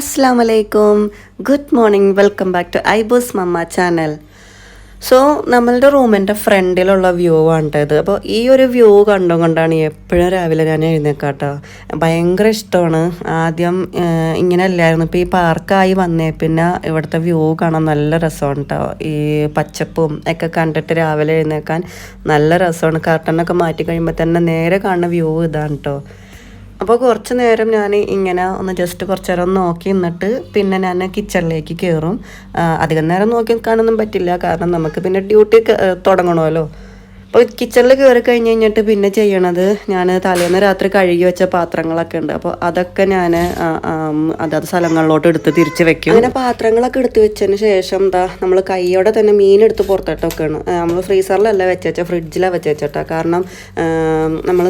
Hello അസ്സാം വലൈക്കും good morning welcome back to ഐബോസ് മമ്മ ചാനൽ സോ നമ്മളുടെ റൂമിന്റെ ഫ്രണ്ടിലുള്ള വ്യൂ ആണ് ഇത് അപ്പോൾ ഈ ഒരു വ്യൂ കണ്ടുകൊണ്ടാണ് എപ്പോഴും രാവിലെ ഞാൻ എഴുന്നേക്കാട്ടോ. ഭയങ്കര ഇഷ്ടമാണ്. ആദ്യം ഇങ്ങനെ അല്ലായിരുന്നു. ഇപ്പോൾ ഈ പാർക്കായി വന്നേ പിന്നെ ഇവിടുത്തെ വ്യൂ കാണാൻ നല്ല രസമാണ് കേട്ടോ ഈ പച്ചപ്പും ഒക്കെ കണ്ടിട്ട് രാവിലെ എഴുന്നേക്കാൻ നല്ല രസമാണ്. കർട്ടനൊക്കെ മാറ്റി കഴിയുമ്പോൾ തന്നെ നേരെ കാണുന്ന വ്യൂ ഇതാണ് കേട്ടോ അപ്പോൾ കുറച്ച് നേരം ഞാൻ ഇങ്ങനെ ഒന്ന് ജസ്റ്റ് കുറച്ച് നേരം നോക്കി നിന്നിട്ട് പിന്നെ ഞാൻ കിച്ചണിലേക്ക് കയറും അധികം നേരം നോക്കി നിൽക്കാനൊന്നും പറ്റില്ല. കാരണം നമുക്ക് പിന്നെ ഡ്യൂട്ടി തുടങ്ങണമല്ലോ. അപ്പോൾ കിച്ചണിൽ കയറി കഴിഞ്ഞ് കഴിഞ്ഞിട്ട് പിന്നെ ചെയ്യണത് ഞാൻ തലേന്ന് രാത്രി കഴുകി വെച്ച പാത്രങ്ങളൊക്കെ ഉണ്ട്. അപ്പോൾ അതൊക്കെ ഞാൻ അതാത് സ്ഥലങ്ങളിലോട്ട് എടുത്ത് തിരിച്ച് വെക്കും. അങ്ങനെ പാത്രങ്ങളൊക്കെ എടുത്ത് വെച്ചതിന് ശേഷം എന്താ നമ്മൾ കൈയോടെ തന്നെ മീൻ എടുത്ത് വെക്കണം നമ്മൾ ഫ്രീസറിലല്ല വെച്ചേച്ച ഫ്രിഡ്ജിലാണ് വെച്ചേച്ചാ കാരണം നമ്മൾ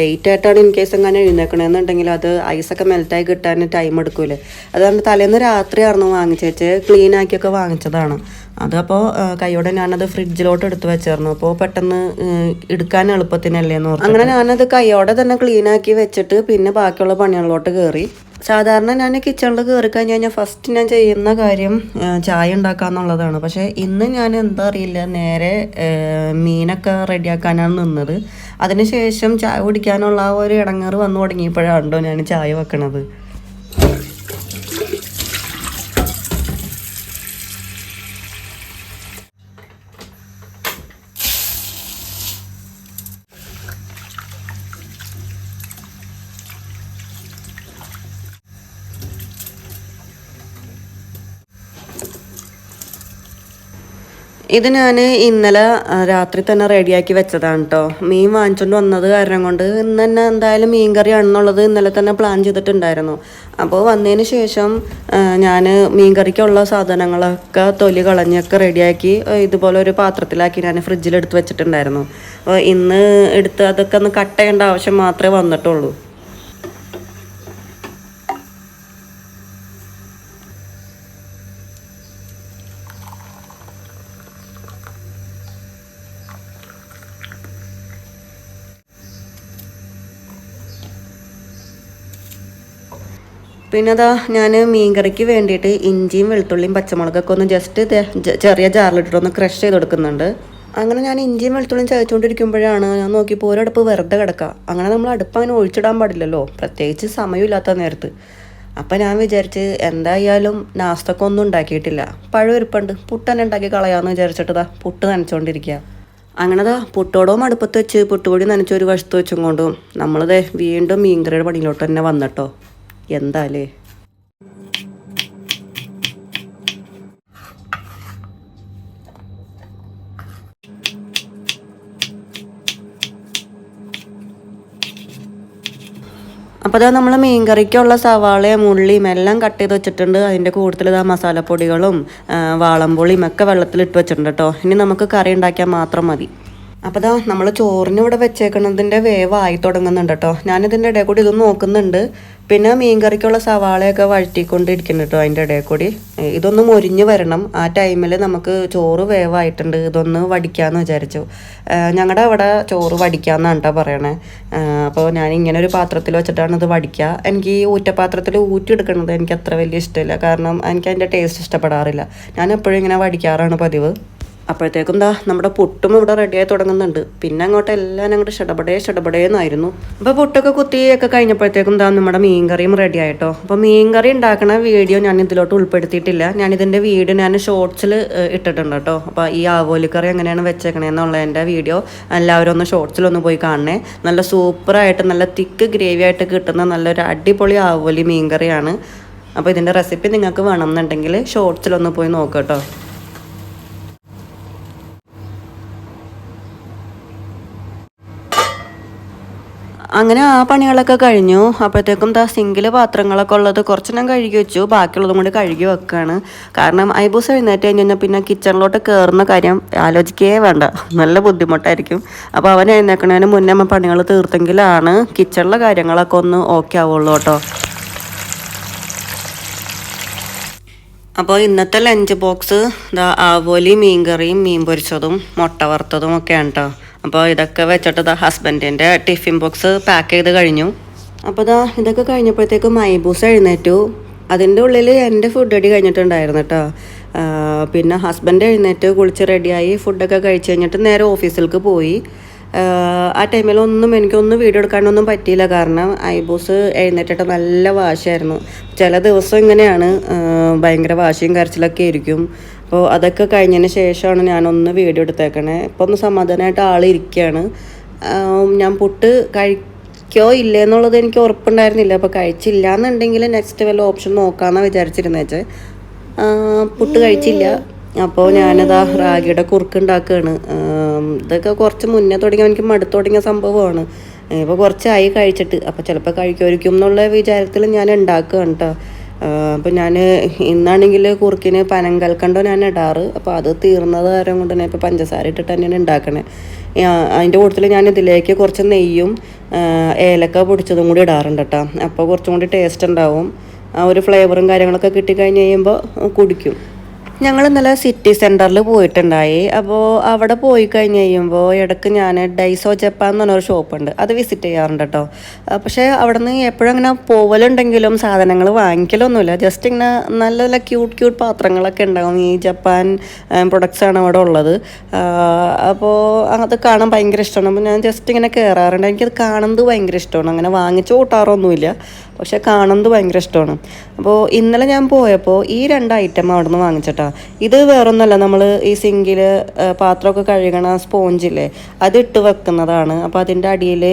ലേറ്റ് ആയിട്ടാണ് ഇൻ കേസ് എങ്ങനെ എഴുന്നേക്കണമെന്നുണ്ടെങ്കിൽ അത് ഐസൊക്കെ മെൽറ്റായി കിട്ടാൻ ടൈം എടുക്കൂലേ. അതുകൊണ്ട് തലേന്ന് രാത്രിയായിരുന്നു വാങ്ങിച്ചേച്ച് ക്ലീൻ ആക്കിയൊക്കെ വാങ്ങിച്ചതാണ്. അതപ്പോൾ കൈയോടെ ഞാനത് ഫ്രിഡ്ജിലോട്ട് എടുത്ത് വെച്ചായിരുന്നു. അപ്പോൾ പെട്ടെന്ന് എടുക്കാൻ എളുപ്പത്തിനല്ലേ എന്ന് ഓർത്തു അങ്ങനെ ഞാനത് കൈയോടെ തന്നെ ക്ലീൻ ആക്കി വെച്ചിട്ട് പിന്നെ ബാക്കിയുള്ള പണികളിലോട്ട് കയറി സാധാരണ ഞാൻ കിച്ചണിൽ കയറി കഴിഞ്ഞ് കഴിഞ്ഞാൽ ഫസ്റ്റ് ഞാൻ ചെയ്യുന്ന കാര്യം ചായ ഉണ്ടാക്കുക എന്നുള്ളതാണ്. പക്ഷേ ഇന്ന് ഞാൻ എന്താ അറിയില്ല നേരെ മീനൊക്കെ റെഡിയാക്കാനാണ് നിന്നത്. അതിനുശേഷം ചായ കുടിക്കാനുള്ള ആ ഒരു ഇടങ്ങേറ് വന്നു തുടങ്ങിയപ്പോഴാണല്ലോ ഞാൻ ചായ വെക്കണത്. ഇത് ഞാൻ ഇന്നലെ രാത്രി തന്നെ റെഡിയാക്കി വെച്ചതാണ് കേട്ടോ മീൻ വാങ്ങിച്ചുകൊണ്ട് വന്നത് കാരണം കൊണ്ട് ഇന്ന് തന്നെ എന്തായാലും മീൻ കറിയാണെന്നുള്ളത് ഇന്നലെ തന്നെ പ്ലാൻ ചെയ്തിട്ടുണ്ടായിരുന്നു. അപ്പോൾ വന്നതിന് ശേഷം ഞാൻ മീൻ കറിക്കുള്ള സാധനങ്ങളൊക്കെ തൊലി കളഞ്ഞൊക്കെ റെഡിയാക്കി ഇതുപോലെ ഒരു പാത്രത്തിലാക്കി ഞാൻ ഫ്രിഡ്ജിൽ എടുത്ത് വെച്ചിട്ടുണ്ടായിരുന്നു. അപ്പോൾ ഇന്ന് എടുത്ത് അതൊക്കെ ഒന്ന് കട്ട് ചെയ്യേണ്ട ആവശ്യം മാത്രമേ വന്നിട്ടുള്ളൂ. പിന്നെ അതാ ഞാൻ മീൻകറിക്ക് വേണ്ടിയിട്ട് ഇഞ്ചിയും വെളുത്തുള്ളിയും പച്ചമുളകൊക്കെ ഒന്ന് ജസ്റ്റ് ചെറിയ ജാറിലിട്ടിട്ട് ഒന്ന് ക്രഷ് ചെയ്ത് കൊടുക്കുന്നുണ്ട് അങ്ങനെ ഞാൻ ഇഞ്ചിയും വെളുത്തുള്ളിയും ചതച്ചുകൊണ്ടിരിക്കുമ്പോഴാണ് ഞാൻ നോക്കിയപ്പോൾ ഒരടുപ്പ് വെറുതെ കിടക്കുക അങ്ങനെ നമ്മൾ അടുപ്പ് അങ്ങനെ ഒഴിച്ചിടാൻ പാടില്ലല്ലോ. പ്രത്യേകിച്ച് സമയമില്ലാത്ത നേരത്ത്. അപ്പം ഞാൻ വിചാരിച്ച് എന്തായാലും നാസ്തൊക്കെ ഒന്നും ഉണ്ടാക്കിയിട്ടില്ല. പഴവരിപ്പുണ്ട് പുട്ട് തന്നെ ഉണ്ടാക്കി കളയാമെന്ന് വിചാരിച്ചിട്ടതാ പുട്ട് നനച്ചുകൊണ്ടിരിക്കുക അങ്ങനെതാ പുട്ടോടവും അടുപ്പത്ത് വെച്ച് പുട്ടുപൊടി നനച്ചൊരു വശത്ത് വെച്ചും കൊണ്ടും നമ്മളത് വീണ്ടും മീൻകറിയുടെ പണിയിലോട്ട് തന്നെ വന്നിട്ടോ. എന്താലേ? അപ്പോൾ അതാ നമ്മൾ മീൻകറിക്കുള്ള സവാളയും ഉള്ളിയും എല്ലാം കട്ട് ചെയ്ത് വെച്ചിട്ടുണ്ട്. അതിന്റെ കൂടുതൽ ഇതാ മസാലപ്പൊടികളും വാളംപുളിയും ഒക്കെ വെള്ളത്തിലിട്ട് വെച്ചിട്ടുണ്ട് കേട്ടോ ഇനി നമുക്ക് കറി ഉണ്ടാക്കിയാൽ മാത്രം മതി. അപ്പോൾ നമ്മൾ ചോറിന് ഇവിടെ വെച്ചേക്കുന്നതിന്റെ വേവായി തുടങ്ങുന്നുണ്ട് കേട്ടോ ഞാനിതിന്റെ ഇടയിൽ കൂടി ഇതൊന്ന് നോക്കുന്നുണ്ട്. പിന്നെ മീൻകറിക്കുള്ള സവാളയൊക്കെ വഴറ്റിക്കൊണ്ടിരിക്കുന്നു കേട്ടോ അതിന്റെ ഇടയിൽ കൂടി. ഇതൊന്ന് മൊരിഞ്ഞ് വരണം. ആ ടൈമിൽ നമുക്ക് ചോറ് വേവായിട്ടുണ്ട്. ഇതൊന്ന് വടിക്കാമെന്ന് വിചാരിച്ചു. ഞങ്ങളുടെ അവിടെ ചോറ് വടിക്കാമെന്നാണ് കേട്ടോ പറയണേ. അപ്പോൾ ഞാൻ ഇങ്ങനെ ഒരു പാത്രത്തിൽ വെച്ചിട്ടാണ് ഇത് വടിക്കുക എനിക്ക് ഈ ഊറ്റപാത്രത്തിൽ ഊറ്റിയെടുക്കുന്നത് എനിക്ക് അത്ര വലിയ ഇഷ്ടമില്ല. കാരണം എനിക്ക് അതിന്റെ ടേസ്റ്റ് ഇഷ്ടപ്പെടാറില്ല. ഞാൻ എപ്പോഴും ഇങ്ങനെ വടിക്കാറാണ് പതിവ്. അപ്പോഴത്തേക്കും എന്താ നമ്മുടെ പുട്ടും ഇവിടെ റെഡിയായി തുടങ്ങുന്നുണ്ട്. പിന്നെ അങ്ങോട്ട് എല്ലാം അങ്ങോട്ട് ഷടപടേ ഷടപടേന്നായിരുന്നു അപ്പോൾ പുട്ടൊക്കെ കുത്തിയൊക്കെ കഴിഞ്ഞപ്പോഴത്തേക്കും എന്താ നമ്മുടെ മീൻകറിയും റെഡി ആയിട്ടോ. അപ്പോൾ മീൻകറി ഉണ്ടാക്കുന്ന വീഡിയോ ഞാൻ ഇതിലോട്ട് ഉൾപ്പെടുത്തിയിട്ടില്ല. ഞാൻ ഇതിന്റെ വീഡിയോ ഞാൻ ഷോർട്സിൽ ഇട്ടിട്ടുണ്ട് കേട്ടോ. അപ്പോൾ ഈ ആവോലിക്കറി എങ്ങനെയാണ് വെച്ചേക്കണേന്നുള്ളതിന്റെ വീഡിയോ എല്ലാവരും ഒന്ന് ഷോർട്സിലൊന്ന് പോയി കാണണേ. നല്ല സൂപ്പറായിട്ട് നല്ല തിക്ക് ഗ്രേവി ആയിട്ട് കിട്ടുന്ന നല്ലൊരു അടിപൊളി ആവോലി മീൻകറിയാണ്. അപ്പോൾ ഇതിന്റെ റെസിപ്പി നിങ്ങൾക്ക് വേണമെന്നുണ്ടെങ്കിൽ ഷോർട്സിലൊന്ന് പോയി നോക്കാം കേട്ടോ. അങ്ങനെ ആ പണികളൊക്കെ കഴിഞ്ഞു. അപ്പോഴത്തേക്കും ദാ സിങ്കിൽ പാത്രങ്ങളൊക്കെ ഉള്ളത് കുറച്ച് ഞാൻ കഴുകി വെച്ചു. ബാക്കിയുള്ളതും കൂടി കഴുകി വെക്കുകയാണ് കാരണം ഐബൂസ് എഴുന്നേറ്റ് കഴിഞ്ഞു കഴിഞ്ഞാൽ പിന്നെ കിച്ചണിലോട്ട് കയറുന്ന കാര്യം ആലോചിക്കേ വേണ്ട. നല്ല ബുദ്ധിമുട്ടായിരിക്കും. അപ്പോൾ അവൻ എഴുന്നേക്കണതിന് മുന്നേ അമ്മ പണികൾ തീർത്തെങ്കിലാണ് കിച്ചണിലെ കാര്യങ്ങളൊക്കെ ഒന്ന് ഓക്കെ ആവുള്ളൂ കേട്ടോ. അപ്പോൾ ഇന്നത്തെ ലഞ്ച് ബോക്സ് ദാ ആവോലി മീൻകറിയും മീൻ പൊരിച്ചതും മുട്ട വറുത്തതും ഒക്കെയാണ് കേട്ടോ. അപ്പോൾ ഇതൊക്കെ വെച്ചിട്ട് ഹസ്ബൻഡിന്റെ ടിഫിൻ ബോക്സ് പാക്ക് ചെയ്ത് കഴിഞ്ഞു. അപ്പോൾ ദാ ഇതൊക്കെ കഴിഞ്ഞപ്പോഴത്തേക്കും മൈബൂസ് എഴുന്നേറ്റു. അതിന്റെ ഉള്ളിൽ എന്റെ ഫുഡ് റെഡി കഴിഞ്ഞിട്ടുണ്ടായിരുന്നു കേട്ടോ. പിന്നെ ഹസ്ബൻഡ് എഴുന്നേറ്റ് കുളിച്ച് റെഡിയായി ഫുഡൊക്കെ കഴിച്ച് കഴിഞ്ഞിട്ട് നേരെ ഓഫീസിലേക്ക് പോയി. ആ, ടൈമിൽ ടൈമിലൊന്നും എനിക്കൊന്നും വീഡിയോ എടുക്കാനൊന്നും പറ്റിയില്ല. കാരണം ഐബൂസ് എഴുന്നേറ്റിട്ട് നല്ല വാശിയായിരുന്നു. ചില ദിവസം ഇങ്ങനെയാണ് ഭയങ്കര വാശിയും കരച്ചിലൊക്കെ ആയിരിക്കും. അപ്പോൾ അതൊക്കെ കഴിഞ്ഞതിന് ശേഷമാണ് ഞാനൊന്ന് വീഡിയോ എടുത്തേക്കണേ. ഇപ്പോൾ ഒന്ന് സമാധാനമായിട്ട് ആൾ ഇരിക്കുകയാണ് ഞാൻ പുട്ട് കഴിക്കോ ഇല്ലേ എന്നുള്ളത് എനിക്ക് ഉറപ്പുണ്ടായിരുന്നില്ല. അപ്പോൾ കഴിച്ചില്ല എന്നുണ്ടെങ്കിൽ നെക്സ്റ്റ് വല്ല ഓപ്ഷൻ നോക്കാമെന്നാണ് വിചാരിച്ചിരുന്നേച്ച് പുട്ട് കഴിച്ചില്ല. അപ്പോൾ ഞാനതാ റാഗിയുടെ കുറുക്ക് ഉണ്ടാക്കുകയാണ് ഇതൊക്കെ കുറച്ച് മുന്നേ തുടങ്ങിയ എനിക്ക് മടുത്ത് തുടങ്ങിയ സംഭവമാണ്. ഇപ്പോൾ കുറച്ചായി കഴിച്ചിട്ട്. അപ്പോൾ ചിലപ്പോൾ കഴിക്കുമായിരിക്കും എന്നുള്ള വിചാരത്തിൽ ഞാൻ ഉണ്ടാക്കുകയാണ് കേട്ടോ അപ്പോൾ ഞാൻ ഇന്നാണെങ്കിൽ കുറുക്കിന് പനം കൽക്കണ്ടോ ഞാൻ ഇടാറ്. അപ്പോൾ അത് തീർന്നത് കാരണം കൊണ്ട് തന്നെ ഇപ്പോൾ പഞ്ചസാര ഇട്ടിട്ട് തന്നെയാണ് ഉണ്ടാക്കണേ അതിന്റെ കൂട്ടത്തിൽ ഞാൻ ഇതിലേക്ക് കുറച്ച് നെയ്യും ഏലക്ക പൊടിച്ചതും കൂടി ഇടാറുണ്ട് കേട്ടോ അപ്പോൾ കുറച്ചും കൂടി ടേസ്റ്റ് ഉണ്ടാവും. ആ ഒരു ഫ്ലേവറും കാര്യങ്ങളൊക്കെ കിട്ടിക്കഴിഞ്ഞ് കഴിയുമ്പോൾ കുടിക്കും. ഞങ്ങൾ ഇന്നലെ സിറ്റി സെന്ററിൽ പോയിട്ടുണ്ടായി. അപ്പോൾ അവിടെ പോയി കഴിഞ്ഞ് കഴിയുമ്പോൾ ഇടയ്ക്ക് ഞാൻ ഡൈസോ ജപ്പാൻ എന്ന് പറഞ്ഞൊരു ഷോപ്പുണ്ട് അത് വിസിറ്റ് ചെയ്യാറുണ്ട് കേട്ടോ പക്ഷേ അവിടെ നിന്ന് എപ്പോഴും അങ്ങനെ പോവലുണ്ടെങ്കിലും സാധനങ്ങൾ വാങ്ങിക്കലൊന്നുമില്ല. ജസ്റ്റ് ഇങ്ങനെ നല്ല നല്ല ക്യൂട്ട് ക്യൂട്ട് പാത്രങ്ങളൊക്കെ ഉണ്ടാകും ഈ ജപ്പാൻ പ്രൊഡക്ട്സ് ആണ് അവിടെ ഉള്ളത്. അപ്പോൾ അത് കാണാൻ ഭയങ്കര ഇഷ്ടമാണ്. അപ്പോൾ ഞാൻ ജസ്റ്റ് ഇങ്ങനെ കയറാറുണ്ട് എനിക്കത് കാണുന്നത് ഭയങ്കര ഇഷ്ടമാണ്. അങ്ങനെ വാങ്ങിച്ചു കൂട്ടാറൊന്നുമില്ല. പക്ഷേ കാണുന്നത് ഭയങ്കര ഇഷ്ടമാണ്. അപ്പോൾ ഇന്നലെ ഞാൻ പോയപ്പോൾ ഈ രണ്ട് ഐറ്റം അവിടെ നിന്ന് വാങ്ങിച്ചിട്ടാ. ഇത് വേറൊന്നുമല്ല നമ്മൾ ഈ സിങ്കിൽ പാത്രമൊക്കെ കഴുകണ സ്പോഞ്ചില്ലേ അത് ഇട്ട് വെക്കുന്നതാണ് അപ്പോൾ അതിന്റെ അടിയിൽ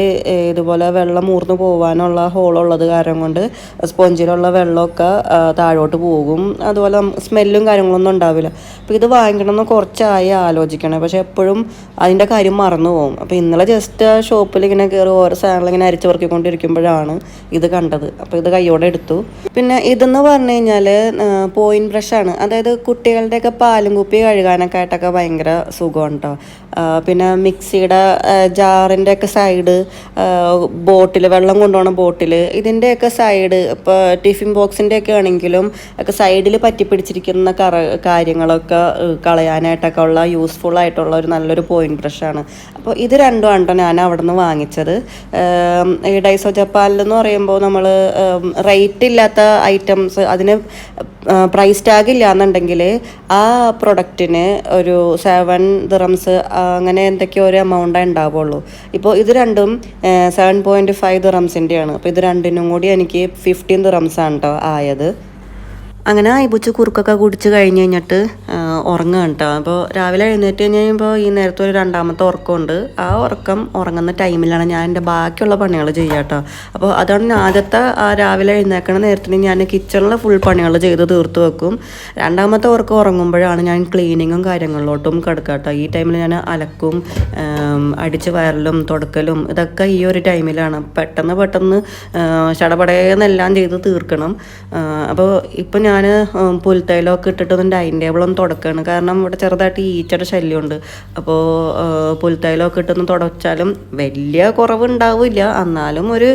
ഇതുപോലെ വെള്ളം ഊർന്നു പോകാനുള്ള ഹോളുള്ളത് കാരണം കൊണ്ട് സ്പോഞ്ചിലുള്ള വെള്ളമൊക്കെ താഴോട്ട് പോകും. അതുപോലെ സ്മെല്ലും കാര്യങ്ങളൊന്നും ഉണ്ടാവില്ല. അപ്പോൾ ഇത് വാങ്ങിക്കണമെന്ന് കുറച്ചായി ആലോചിക്കണേ. പക്ഷേ എപ്പോഴും അതിന്റെ കാര്യം മറന്നു പോകും. അപ്പോൾ ഇന്നലെ ജസ്റ്റ് ആ ഷോപ്പിൽ ഇങ്ങനെ കയറി ഓരോ സാധനങ്ങൾ ഇങ്ങനെ അരിച്ചു പെറുക്കിക്കൊണ്ടിരിക്കുമ്പോഴാണ് ഇത് കണ്ടത്. അപ്പോൾ ഇത് കൈയോടെ എടുത്തു. പിന്നെ ഇതെന്ന് പറഞ്ഞു കഴിഞ്ഞാൽ പോയിന്റ് ബ്രഷാണ് അതായത് കുട്ടികളുടെയൊക്കെ പാലും കുപ്പി കഴുകാനൊക്കെ ആയിട്ടൊക്കെ ഭയങ്കര സുഖമാണ് കേട്ടോ പിന്നെ മിക്സിയുടെ ജാറിന്റെ ഒക്കെ സൈഡ് ബോട്ടിൽ വെള്ളം കൊണ്ടുപോകണ ബോട്ടിൽ ഇതിന്റെയൊക്കെ സൈഡ് ഇപ്പോൾ ടിഫിൻ ബോക്സിന്റെ ഒക്കെ ആണെങ്കിലും ഒക്കെ സൈഡിൽ പറ്റിപ്പിടിച്ചിരിക്കുന്ന കറ കാര്യങ്ങളൊക്കെ കളയാനായിട്ടൊക്കെ ഉള്ള യൂസ്ഫുൾ ആയിട്ടുള്ള ഒരു നല്ലൊരു പോയിന്റ് ബ്രഷാണ് അപ്പോൾ ഇത് രണ്ടും ആണ് ഞാൻ അവിടെ നിന്ന് വാങ്ങിച്ചത് ഈ ഡൈസോ ജപ്പാനിൽ എന്ന് പറയുമ്പോൾ നമ്മൾ റേറ്റ് ഇല്ലാത്ത ഐറ്റംസ് അതിന് പ്രൈസ് ടാഗ് ഇല്ല എന്നുണ്ടെങ്കിൽ ആ പ്രൊഡക്റ്റിന് ഒരു സെവൻ ദിറംസ് അങ്ങനെ എന്തൊക്കെയോ ഒരു എമൗണ്ടേ ഉണ്ടാവുള്ളൂ. ഇപ്പോൾ ഇത് രണ്ടും സെവൻ പോയിന്റ് ഫൈവ് ദിറംസിന്റെയാണ് അപ്പോൾ ഇത് രണ്ടിനും കൂടി എനിക്ക് ഫിഫ്റ്റീൻ ദിറംസ് ആണ് കേട്ടോ ആയത്. അങ്ങനെ അയബുച്ച് കുറുക്കൊക്കെ കുടിച്ച് കഴിഞ്ഞ് കഴിഞ്ഞിട്ട് ഉറങ്ങുകയാണ് കേട്ടോ അപ്പോൾ രാവിലെ എഴുന്നേറ്റ് കഴിഞ്ഞ് കഴിയുമ്പോൾ ഈ നേരത്തെ ഒരു രണ്ടാമത്തെ ഉറക്കമുണ്ട്. ആ ഉറക്കം ഉറങ്ങുന്ന ടൈമിലാണ് ഞാൻ എന്റെ ബാക്കിയുള്ള പണികൾ ചെയ്യുക കേട്ടോ അപ്പോൾ ഞാൻ ആദ്യത്തെ ആ രാവിലെ എഴുന്നേക്കണ നേരത്തിന് ഞാൻ കിച്ചണിലെ ഫുൾ പണികൾ ചെയ്ത് തീർത്ത് വെക്കും. രണ്ടാമത്തെ ഉറക്കം ഉറങ്ങുമ്പോഴാണ് ഞാൻ ക്ലീനിങ്ങും കാര്യങ്ങളിലോട്ടും കിടക്കുക കേട്ടോ ഈ ടൈമിൽ ഞാൻ അലക്കും അടിച്ച് വയറലും തുടക്കലും ഇതൊക്കെ ഈ ഒരു ടൈമിലാണ് പെട്ടെന്ന് പെട്ടെന്ന് ചടപടയെന്നെല്ലാം ചെയ്ത് തീർക്കണം. അപ്പോൾ ഇപ്പം ഞാൻ പുൽത്തൈലമൊക്കെ ഇട്ടിട്ട് ഒന്ന് ഡൈനിങ് ടേബിളൊന്നും തുടക്കുകയാണ് കാരണം ഇവിടെ ചെറുതായിട്ട് ഈച്ചയുടെ ശല്യമുണ്ട്. അപ്പോൾ പുൽത്തൈലമൊക്കെ ഇട്ടൊന്ന് തുടച്ചാലും വലിയ കുറവുണ്ടാവില്ല. എന്നാലും ഒരു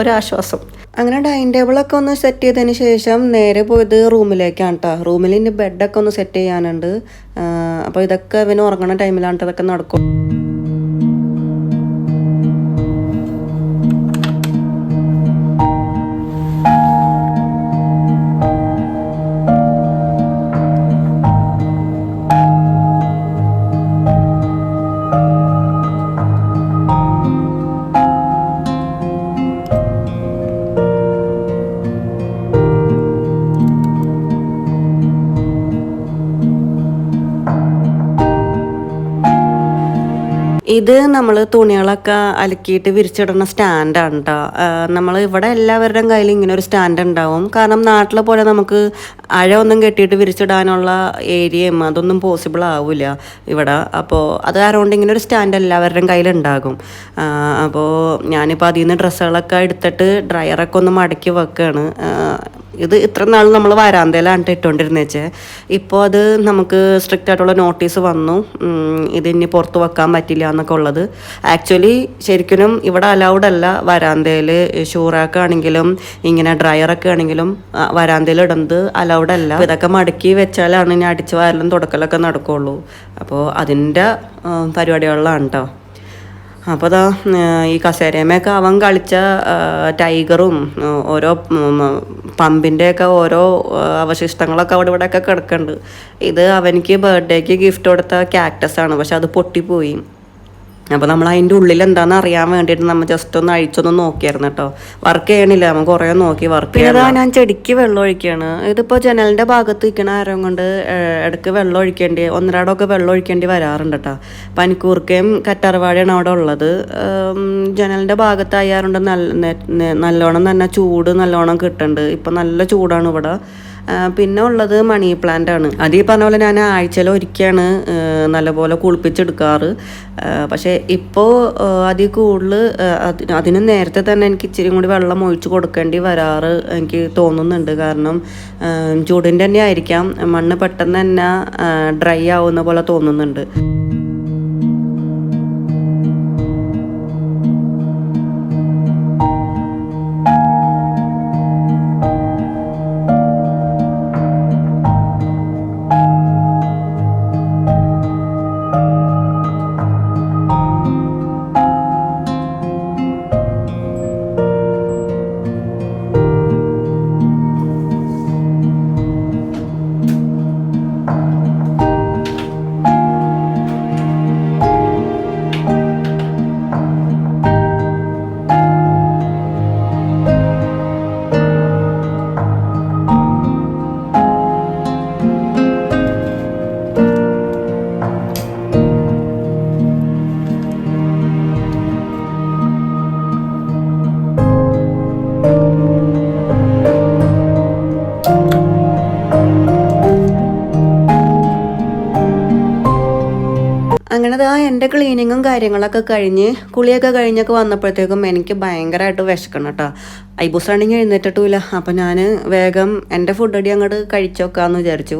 ഒരാശ്വാസം. അങ്ങനെ ഡൈനിങ് ടേബിളൊക്കെ ഒന്ന് സെറ്റ് ചെയ്തതിന് ശേഷം നേരെ പോയത് റൂമിലേക്കാണ് കേട്ടോ റൂമിൽ ഇനി ബെഡൊക്കെ ഒന്ന് സെറ്റ് ചെയ്യാനുണ്ട്. അപ്പോൾ ഇതൊക്കെ ഇവന് ഉറങ്ങണ ടൈമിലാണ് ഇതൊക്കെ നടക്കും. ഇത് നമ്മൾ തുണികളൊക്കെ അലക്കിയിട്ട് വിരിച്ചിടുന്ന സ്റ്റാൻഡാണ് കേട്ടോ നമ്മൾ ഇവിടെ എല്ലാവരുടെയും കയ്യിൽ ഇങ്ങനെ ഒരു സ്റ്റാൻഡ് ഉണ്ടാവും കാരണം നാട്ടിലെ പോലെ നമുക്ക് അഴ ഒന്നും കെട്ടിയിട്ട് വിരിച്ചിടാനുള്ള ഏരിയയും അതൊന്നും പോസിബിൾ ആവില്ല ഇവിടെ. അപ്പോൾ അത് അറൗണ്ട് ഇങ്ങനെ ഒരു സ്റ്റാൻഡ് എല്ലാവരുടെയും കയ്യിലുണ്ടാകും. അപ്പോൾ ഞാനിപ്പോൾ അതിൽ നിന്ന് ഡ്രസ്സുകളൊക്കെ എടുത്തിട്ട് ഡ്രയറൊക്കെ ഒന്ന് മടക്കി വെക്കുകയാണ് ഇത് ഇത്ര നാൾ നമ്മൾ വരാന്തയിലാണ് ഇട്ടുകൊണ്ടിരുന്നത് വെച്ചേ. ഇപ്പോൾ അത് നമുക്ക് സ്ട്രിക്റ്റ് ആയിട്ടുള്ള നോട്ടീസ് വന്നു. ഇത് ഇനി പുറത്ത് വെക്കാൻ പറ്റില്ല എന്നൊക്കെ ഉള്ളത്. ആക്ച്വലി ശരിക്കും ഇവിടെ അലൗഡ് അല്ല വരാന്തയിൽ ഷൂറാക്ക് ആണെങ്കിലും ഇങ്ങനെ ഡ്രയറൊക്കെ ആണെങ്കിലും വരാന്തയിൽ ഇടുന്നത് അലൗഡ് അല്ല. ഇതൊക്കെ മടക്കി വെച്ചാലാണ് ഇനി അടിച്ച് വാരലും തുടക്കലൊക്കെ നടക്കുള്ളൂ. അപ്പോൾ അതിന്റെ പരിപാടികളിലാണ് കേട്ടോ അപ്പോൾ അതാ ഈ കസേരയമ്മയൊക്കെ അവൻ കളിച്ച ടൈഗറും ഓരോ പമ്പിന്റെയൊക്കെ ഓരോ അവശിഷ്ടങ്ങളൊക്കെ അവിടെ ഇവിടെയൊക്കെ കിടക്കുന്നുണ്ട് ഇത് അവനിക്ക് ബർത്ത്ഡേക്ക് ഗിഫ്റ്റ് കൊടുത്ത ക്യാക്ടസ് ആണ് പക്ഷെ അത് പൊട്ടിപ്പോയി. അപ്പോൾ നമ്മൾ അതിന്റെ ഉള്ളിൽ എന്താണെന്ന് അറിയാൻ വേണ്ടിയിട്ട് നമ്മൾ ജസ്റ്റ് ഒന്ന് അഴിച്ചൊന്ന് നോക്കിയായിരുന്നു കേട്ടോ. വർക്ക് ചെയ്യണില്ല നമ്മൾ കുറേ നോക്കി വർക്ക് ചെയ്യണതാ ഞാൻ ചെടിക്ക് വെള്ളം ഒഴിക്കുകയാണ് ഇതിപ്പോൾ ജനലിന്റെ ഭാഗത്ത് നിൽക്കണ ആരം കൊണ്ട് ഇടയ്ക്ക് വെള്ളം ഒഴിക്കേണ്ടി ഒന്നരാടമൊക്കെ വെള്ളം ഒഴിക്കേണ്ടി വരാറുണ്ട് കേട്ടോ. പനിക്കൂർക്കയും കറ്റാർവാഴയാണ് അവിടെ ഉള്ളത്. ജനലിന്റെ ഭാഗത്ത് അയ്യാറുണ്ട് നല്ല നല്ലോണം തന്നെ ചൂട് നല്ലോണം കിട്ടുന്നുണ്ട് ഇപ്പം നല്ല ചൂടാണ് ഇവിടെ. പിന്നെ ഉള്ളത് മണി പ്ലാന്റ് ആണ്. അത് ഈ പറഞ്ഞ പോലെ ഞാൻ ആഴ്ചയിൽ ഒരിക്കലാണ് നല്ലപോലെ കുളിപ്പിച്ചെടുക്കാറ്. പക്ഷേ ഇപ്പോൾ അതിൽ കൂടുതൽ അതിന് നേരത്തെ തന്നെ എനിക്ക് ഇച്ചിരി കൂടി വെള്ളം ഒഴിച്ച് കൊടുക്കേണ്ടി വരാറ് എനിക്ക് തോന്നുന്നുണ്ട്. കാരണം ചൂടിന്റെ തന്നെ ആയിരിക്കാം. മണ്ണ് പെട്ടെന്ന് തന്നെ ഡ്രൈ ആവുന്ന പോലെ തോന്നുന്നുണ്ട്. ക്ലീനിങ്ങും കാര്യങ്ങളൊക്കെ കഴിഞ്ഞ് കുളിയൊക്കെ കഴിഞ്ഞൊക്കെ വന്നപ്പോഴത്തേക്കും എനിക്ക് ഭയങ്കരമായിട്ട് വിശക്കണം കേട്ടോ. ഐബൂസാണെങ്കിൽ എഴുന്നേറ്റിട്ടുമില്ല. അപ്പോൾ ഞാൻ വേഗം എന്റെ ഫുഡ് അടി അങ്ങോട്ട് കഴിച്ചോക്കാന്ന് വിചാരിച്ചു.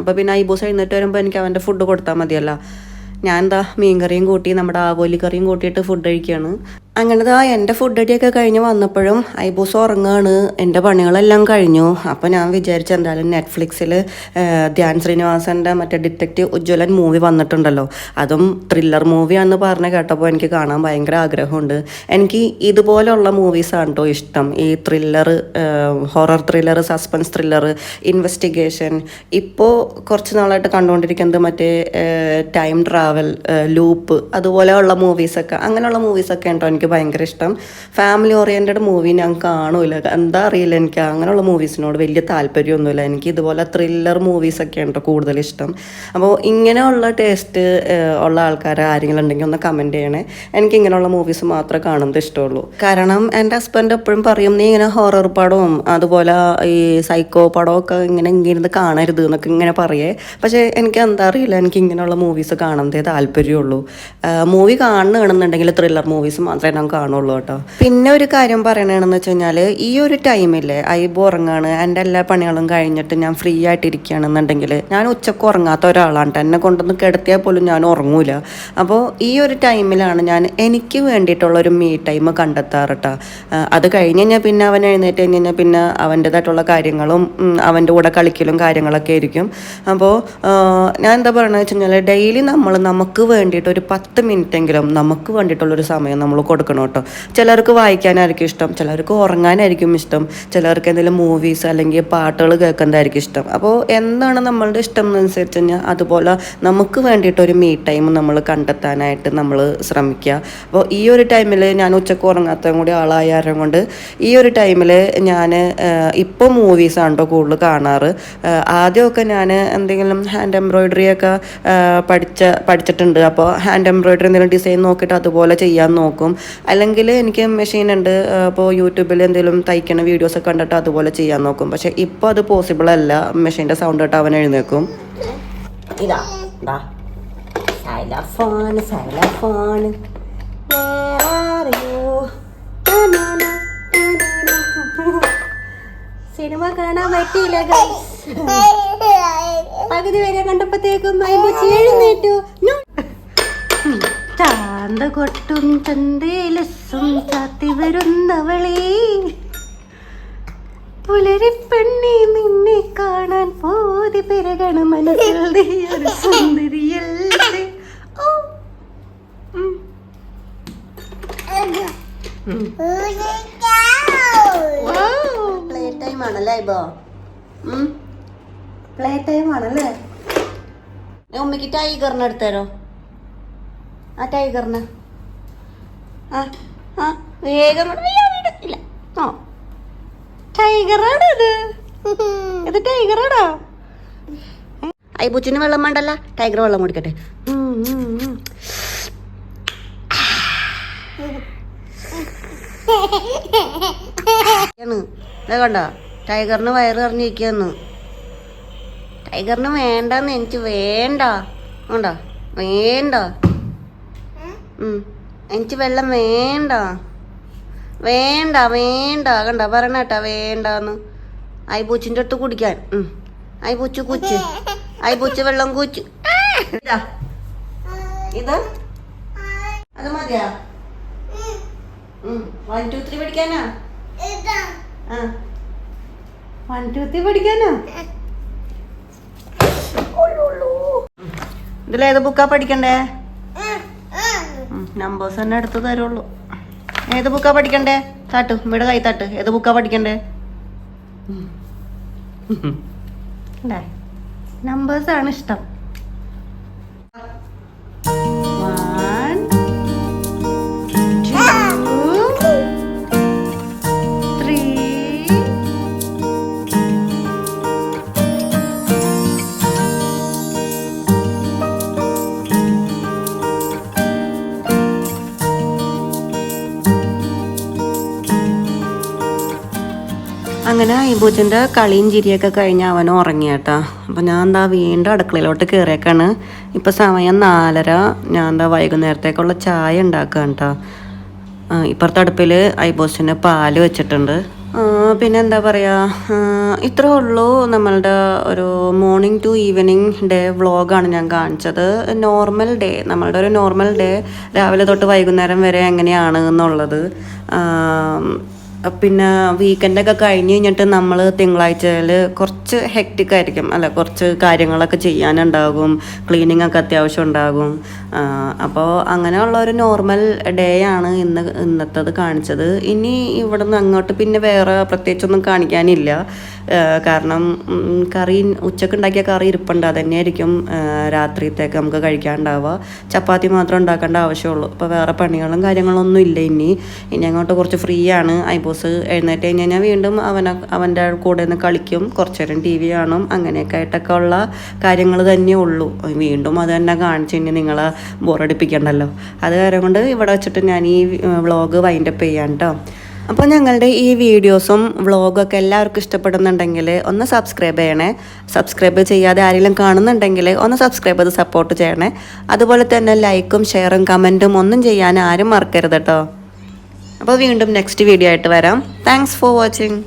അപ്പോൾ പിന്നെ ഐബൂസ് എഴുന്നേറ്റ് വരുമ്പോൾ എനിക്ക് അവന്റെ ഫുഡ് കൊടുത്താൽ മതിയല്ലോ. ഞാൻ എന്താ മീൻകറിയും കൂട്ടി നമ്മുടെ ആവോലി കറിയും കൂട്ടിയിട്ട് ഫുഡ് കഴിക്കുകയാണ് അങ്ങനെ ദാ എന്റെ ഫുഡ് അടിയൊക്കെ കഴിഞ്ഞ് വന്നപ്പോഴും ഐബൂസ് ഉറങ്ങാണ്. എന്റെ പണികളെല്ലാം കഴിഞ്ഞു. അപ്പോൾ ഞാൻ വിചാരിച്ചു എന്തായാലും നെറ്റ്ഫ്ലിക്സിൽ ധ്യാൻ ശ്രീനിവാസന്റെ മറ്റേ ഡിറ്റക്റ്റീവ് ഉജ്ജ്വലൻ മൂവി വന്നിട്ടുണ്ടല്ലോ. അതും ത്രില്ലർ മൂവിയാണെന്ന് പറഞ്ഞ് കേട്ടപ്പോൾ എനിക്ക് കാണാൻ ഭയങ്കര ആഗ്രഹമുണ്ട്. എനിക്ക് ഇതുപോലെയുള്ള മൂവീസാണ് കേട്ടോ ഇഷ്ടം. ഈ thriller horror thriller suspense thriller investigation ഇപ്പോൾ കുറച്ച് നാളായിട്ട് കണ്ടുകൊണ്ടിരിക്കുന്നത് മറ്റേ ടൈം ട്രാവൽ ലൂപ്പ് അതുപോലെയുള്ള മൂവീസൊക്കെ അങ്ങനെയുള്ള മൂവീസൊക്കെ ഉണ്ടോ എനിക്ക് ഭയങ്കര ഇഷ്ടം. ഫാമിലി ഓറിയന്റഡ് മൂവി ഞാൻ കാണൂല. എന്താ അറിയില്ല എനിക്ക്. അങ്ങനെയുള്ള മൂവീസിനോട് വലിയ താല്പര്യമൊന്നുമില്ല. എനിക്ക് ഇതുപോലെ ത്രില്ലർ മൂവീസൊക്കെ കേട്ടോ കൂടുതൽ ഇഷ്ടം. അപ്പോൾ ഇങ്ങനെയുള്ള ടേസ്റ്റ് ഉള്ള ആൾക്കാർ ആരെങ്കിലും ഉണ്ടെങ്കിൽ ഒന്ന് കമന്റ് ചെയ്യണേ. എനിക്ക് ഇങ്ങനെയുള്ള മൂവീസ് മാത്രമേ കാണുന്നത് ഇഷ്ടമുള്ളൂ. കാരണം എന്റെ ഹസ്ബൻഡ് എപ്പോഴും പറയും നീ ഇങ്ങനെ ഹൊറർ പടവും അതുപോലെ ഈ സൈക്കോ പടമൊക്കെ ഇങ്ങനെ ഇങ്ങനെ കാണരുത് എന്നൊക്കെ ഇങ്ങനെ പറയേ. പക്ഷേ എനിക്ക് എന്താ അറിയില്ല. എനിക്ക് ഇങ്ങനെയുള്ള മൂവീസ് കാണുന്നതേ താല്പര്യമുള്ളൂ. മൂവി കാണുകയാണെന്നുണ്ടെങ്കിൽ ത്രില്ലർ മൂവീസ് മാത്രമേ ഞാൻ കാണുള്ളൂ കേട്ടോ പിന്നെ ഒരു കാര്യം പറയണെന്ന് വെച്ച് കഴിഞ്ഞാൽ ഈ ഒരു ടൈമില്ലേ ഐബോ ഉറങ്ങാണ് എന്റെ എല്ലാ പണികളും കഴിഞ്ഞിട്ട് ഞാൻ ഫ്രീ ആയിട്ടിരിക്കുകയാണെന്നുണ്ടെങ്കിൽ ഞാൻ ഉച്ചയ്ക്ക് ഉറങ്ങാത്ത ഒരാളാണ്. എന്നെ കൊണ്ടൊന്ന് കിടത്തിയാൽ പോലും ഞാൻ ഉറങ്ങൂല അപ്പോൾ ഈ ഒരു ടൈമിലാണ് ഞാൻ എനിക്ക് വേണ്ടിയിട്ടുള്ള ഒരു മീ ടൈം കണ്ടെത്താറ് ട്ടോ. അത് കഴിഞ്ഞ് കഴിഞ്ഞാൽ പിന്നെ അവൻ എഴുന്നേറ്റ് കഴിഞ്ഞ് കഴിഞ്ഞാൽ പിന്നെ അവന്റെതായിട്ടുള്ള കാര്യങ്ങളും അവന്റെ കൂടെ കളിക്കലും കാര്യങ്ങളൊക്കെ ആയിരിക്കും അപ്പോൾ ഞാൻ എന്താ പറയുന്നത് വെച്ച് കഴിഞ്ഞാൽ ഡെയിലി നമ്മൾ നമുക്ക് വേണ്ടിയിട്ട് ഒരു പത്ത് മിനിറ്റെങ്കിലും നമുക്ക് വേണ്ടിയിട്ടുള്ളൊരു സമയം നമ്മൾ കൊടുക്കണം കേട്ടോ. ചിലർക്ക് വായിക്കാനായിരിക്കും ഇഷ്ടം ചിലർക്ക് ഉറങ്ങാനായിരിക്കും ഇഷ്ടം ചിലർക്ക് എന്തെങ്കിലും മൂവീസ് അല്ലെങ്കിൽ പാട്ടുകൾ കേൾക്കുന്നതായിരിക്കും ഇഷ്ടം. അപ്പോൾ എന്താണ് നമ്മളുടെ ഇഷ്ടം എന്നനുസരിച്ച് കഴിഞ്ഞാൽ അതുപോലെ നമുക്ക് വേണ്ടിയിട്ട് ഒരു മീ ടൈം നമ്മൾ കണ്ടെത്താനായിട്ട് നമ്മൾ ശ്രമിക്കുക. അപ്പോൾ ഈ ഒരു ടൈമിൽ ഞാൻ ഉച്ചയ്ക്ക് ഉറങ്ങാത്തതും കൂടി ആളായ കൊണ്ട് ഈ ഒരു ടൈമിൽ ഞാൻ ഇപ്പോൾ മൂവീസാണ് കേട്ടോ കൂടുതൽ കാണാറ്. ആദ്യമൊക്കെ ഞാൻ എന്തെങ്കിലും ഹാൻഡ് എംബ്രോയിഡറി ഒക്കെ പഠിച്ച പഠിച്ചിട്ടുണ്ട്. അപ്പോൾ ഹാൻഡ് എംബ്രോയിഡറി എന്തെങ്കിലും ഡിസൈൻ നോക്കിയിട്ട് അതുപോലെ ചെയ്യാൻ നോക്കും. അല്ലെങ്കിൽ എനിക്ക് മെഷീൻ ഉണ്ട് അപ്പോൾ യൂട്യൂബിൽ എന്തെങ്കിലും തയ്ക്കണ വീഡിയോസ് ഒക്കെ കണ്ടിട്ട് അതുപോലെ ചെയ്യാൻ നോക്കും. പക്ഷേ ഇപ്പോൾ അത് പോസിബിൾ അല്ല. മെഷീന്റെ സൗണ്ട് കേട്ട് അവൻ എഴുന്നേക്കും സിനിമ കാണാൻ പറ്റിയില്ല. പകുതി വരെ കണ്ടപ്പോഴത്തേക്കും കൊട്ടും ചന്തേലസും ചാത്തി വരുന്നവളേ. പുലരിപ്പെണ്ണി നിന്നെ കാണാൻ പോതി പെരുകണ മനസ്സിൽ ഒരു സുന്ദരിയല്ലേ. പ്ലേ ടൈം ആണല്ലേ ഇബോ പ്ലേ ടൈം ആണല്ലേ നീ ഉമ്മയ്ക്ക് ടൈഗറിനെ എടുത്തരോ ആ ടൈഗറിന്. ആ ആ വേഗം. ഇല്ല. ഓ ടൈഗറാണ് ഇത്. ഇത് ഐ അയ്പൂച്ചിന് വെള്ളം വേണ്ടല്ല. ടൈഗർ വെള്ളം കുടിക്കട്ടെ കണ്ട? ടൈഗറിന് വയറ് അറിഞ്ഞിരിക്കുന്നു ടൈഗറിന് വേണ്ടെന്ന് എനിക്ക് വേണ്ട. വേണ്ട വേണ്ട. എനിക്ക് വെള്ളം വേണ്ട. വേണ്ട വേണ്ട. കണ്ട? പറയണേട്ടാ വേണ്ടാന്ന്. പൂച്ചിന്റെ അടുത്ത് കുടിക്കാൻ. ഉം. ഐബൂച്ച് കുച്ച്. പൂച്ച വെള്ളം കുച്ച്. ഇതാ. ഇത്? അത് മതിയാ? ഇതിലേത് ബുക്കാ പഠിക്കണ്ടേ? നമ്പേഴ്സ് തന്നെ എടുത്ത് തരുള്ളൂ ഏത് ബുക്കാ പഠിക്കണ്ടേ താട്ട് ഇവിടെ കൈ താട്ട് ഏത് ബുക്കാ പഠിക്കണ്ടേ നമ്പേഴ്സ് ആണ് ഇഷ്ടം അങ്ങനെ ഐബൂച്ചിന്റെ കളിയും ചിരിയൊക്കെ കഴിഞ്ഞ് അവൻ ഉറങ്ങിയേട്ടാ. അപ്പം ഞാൻ എന്താ വീണ്ടും അടുക്കളയിലോട്ട് കയറിയേക്കാണ് ഇപ്പം സമയം നാലര. ഞാൻ എന്താ വൈകുന്നേരത്തേക്കുള്ള ചായ ഉണ്ടാക്കുകയാണ് കേട്ടോ ഇപ്പുറത്തെ അടുപ്പിൽ ഐബോസിന് പാൽ വെച്ചിട്ടുണ്ട്. പിന്നെ എന്താ പറയുക ഇത്രേ ഉള്ളൂ നമ്മളുടെ ഒരു മോർണിംഗ് ടു ഈവനിങ് ഡേ വ്ളോഗാണ് ഞാൻ കാണിച്ചത്. നോർമൽ ഡേ നമ്മളുടെ ഒരു നോർമൽ ഡേ രാവിലെ തൊട്ട് വൈകുന്നേരം വരെ എങ്ങനെയാണ് എന്നുള്ളത്. പിന്നെ വീക്കെൻഡൊക്കെ കഴിഞ്ഞ് കഴിഞ്ഞിട്ട് നമ്മൾ തിങ്കളാഴ്ചയിൽ കുറച്ച് ഹെക്റ്റിക് ആയിരിക്കും. അല്ല കുറച്ച് കാര്യങ്ങളൊക്കെ ചെയ്യാനുണ്ടാകും. ക്ലീനിങ് ഒക്കെ അത്യാവശ്യം ഉണ്ടാകും. അപ്പോൾ അങ്ങനെയുള്ള ഒരു നോർമൽ ഡേ ആണ് ഇന്ന് ഇന്നത്തത് കാണിച്ചത്. ഇനി ഇവിടെ നിന്ന് അങ്ങോട്ട് പിന്നെ വേറെ പ്രത്യേകിച്ചൊന്നും കാണിക്കാനില്ല. കാരണം കറി ഉച്ചയ്ക്ക് ഉണ്ടാക്കിയ കറി ഇരിപ്പുണ്ട്. അതന്നെയായിരിക്കും ആ, രാത്രിത്തേക്ക് നമുക്ക് കഴിക്കാണ്ടാവുക. ചപ്പാത്തി മാത്രം ഉണ്ടാക്കേണ്ട ആവശ്യമുള്ളൂ. ഇപ്പോൾ വേറെ പണികളും കാര്യങ്ങളൊന്നും ഇല്ല ഇനി. ഇനി അങ്ങോട്ട് കുറച്ച് ഫ്രീ ആണ്. ഐബോസ് എഴുന്നേറ്റ് കഴിഞ്ഞ് കഴിഞ്ഞാൽ വീണ്ടും അവനെ അവന്റെ കൂടെ നിന്ന് കളിക്കും. കുറച്ച് നേരം ടി വി കാണും. അങ്ങനെയൊക്കെ ആയിട്ടൊക്കെ ഉള്ള കാര്യങ്ങൾ തന്നെ ഉള്ളൂ. വീണ്ടും അത് തന്നെ കാണിച്ച് കഴിഞ്ഞാൽ നിങ്ങളെ ബോറടിപ്പിക്കണ്ടല്ലോ അത് കാരണം കൊണ്ട് ഇവിടെ വെച്ചിട്ട് ഞാൻ ഈ വ്ളോഗ് വൈൻഡപ്പ് ചെയ്യാം കേട്ടോ അപ്പോൾ ഞങ്ങളുടെ ഈ വീഡിയോസും വ്ളോഗൊക്കെ എല്ലാവർക്കും ഇഷ്ടപ്പെടുന്നുണ്ടെങ്കിൽ ഒന്ന് സബ്സ്ക്രൈബ് ചെയ്യണേ. സബ്സ്ക്രൈബ് ചെയ്യാതെ ആരെങ്കിലും കാണുന്നുണ്ടെങ്കിൽ ഒന്ന് സബ്സ്ക്രൈബ് ചെയ്ത് സപ്പോർട്ട് ചെയ്യണേ. അതുപോലെ തന്നെ ലൈക്കും ഷെയറും കമന്റും ഒന്നും ചെയ്യാൻ ആരും മറക്കരുത് കേട്ടോ അപ്പോൾ വീണ്ടും നെക്സ്റ്റ് വീഡിയോ ആയിട്ട് വരാം. Thanks for watching